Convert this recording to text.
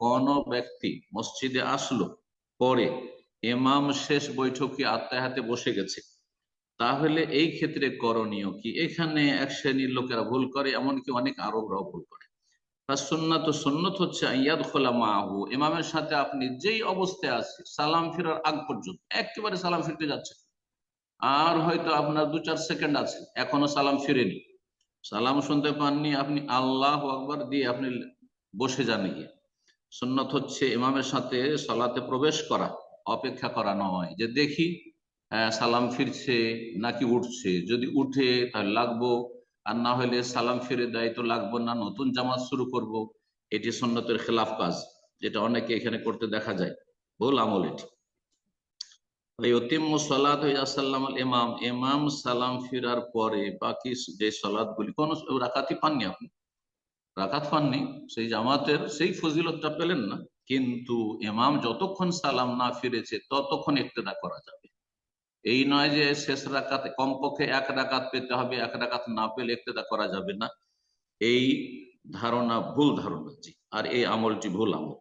কোন ব্যক্তি মসজিদে আসলো, পরে ইমাম শেষ বৈঠকে আত্মায় হাতে বসে গেছে। তাহলে এই ক্ষেত্রে করণীয় কি? এখানে এক শ্রেণির লোকেরা ভুল করে, এমনকি অনেক আরবরাও ভুল করে। সুন্নাত, সুন্নত হচ্ছে আয়াদ খোলা মাহু ইমামের সাথে আপনি যেই অবস্থায় আছে সালাম ফেরার আগ পর্যন্ত, একেবারে সালাম ফিরতে যাচ্ছে আর হয়তো আপনার দু চার সেকেন্ড আছে, এখনও সালাম ফিরেনি। সালাম শুনতে পাননি, আপনি আল্লাহ আকবর দিয়ে আপনি বসে যান গিয়ে। সুন্নত হচ্ছে ইমামের সাথে সালাতে প্রবেশ করা, অপেক্ষা করা নয়। যে দেখি সালাম ফিরছে নাকি উঠছে। যদি উঠে তাহলে লাগবো, আর না হলে সালাম ফিরে দেয় তো লাগবো না, নতুন জামাত শুরু করব। এটি সন্ন্যতের খেলাফ কাজ, যেটা অনেকে এখানে করতে দেখা যায়। ভুল আমল এটি। সালাম ফিরার পরে বাকি যে পাননি আপনি। পাননি, সেই সেই ফজিলতটা পেলেন না। কিন্তু ইমাম যতক্ষণ সালাম না ফিরেছে, ততক্ষণ ইক্তেদা করা যাবে। এই নয় যে শেষ রাকাতে, কমপক্ষে এক রাকাত পেতে হবে, এক রাকাত না পেলে ইক্তেদা করা যাবে না। এই ধারণা ভুল ধারণা আর এই আমলটি ভুল আমল।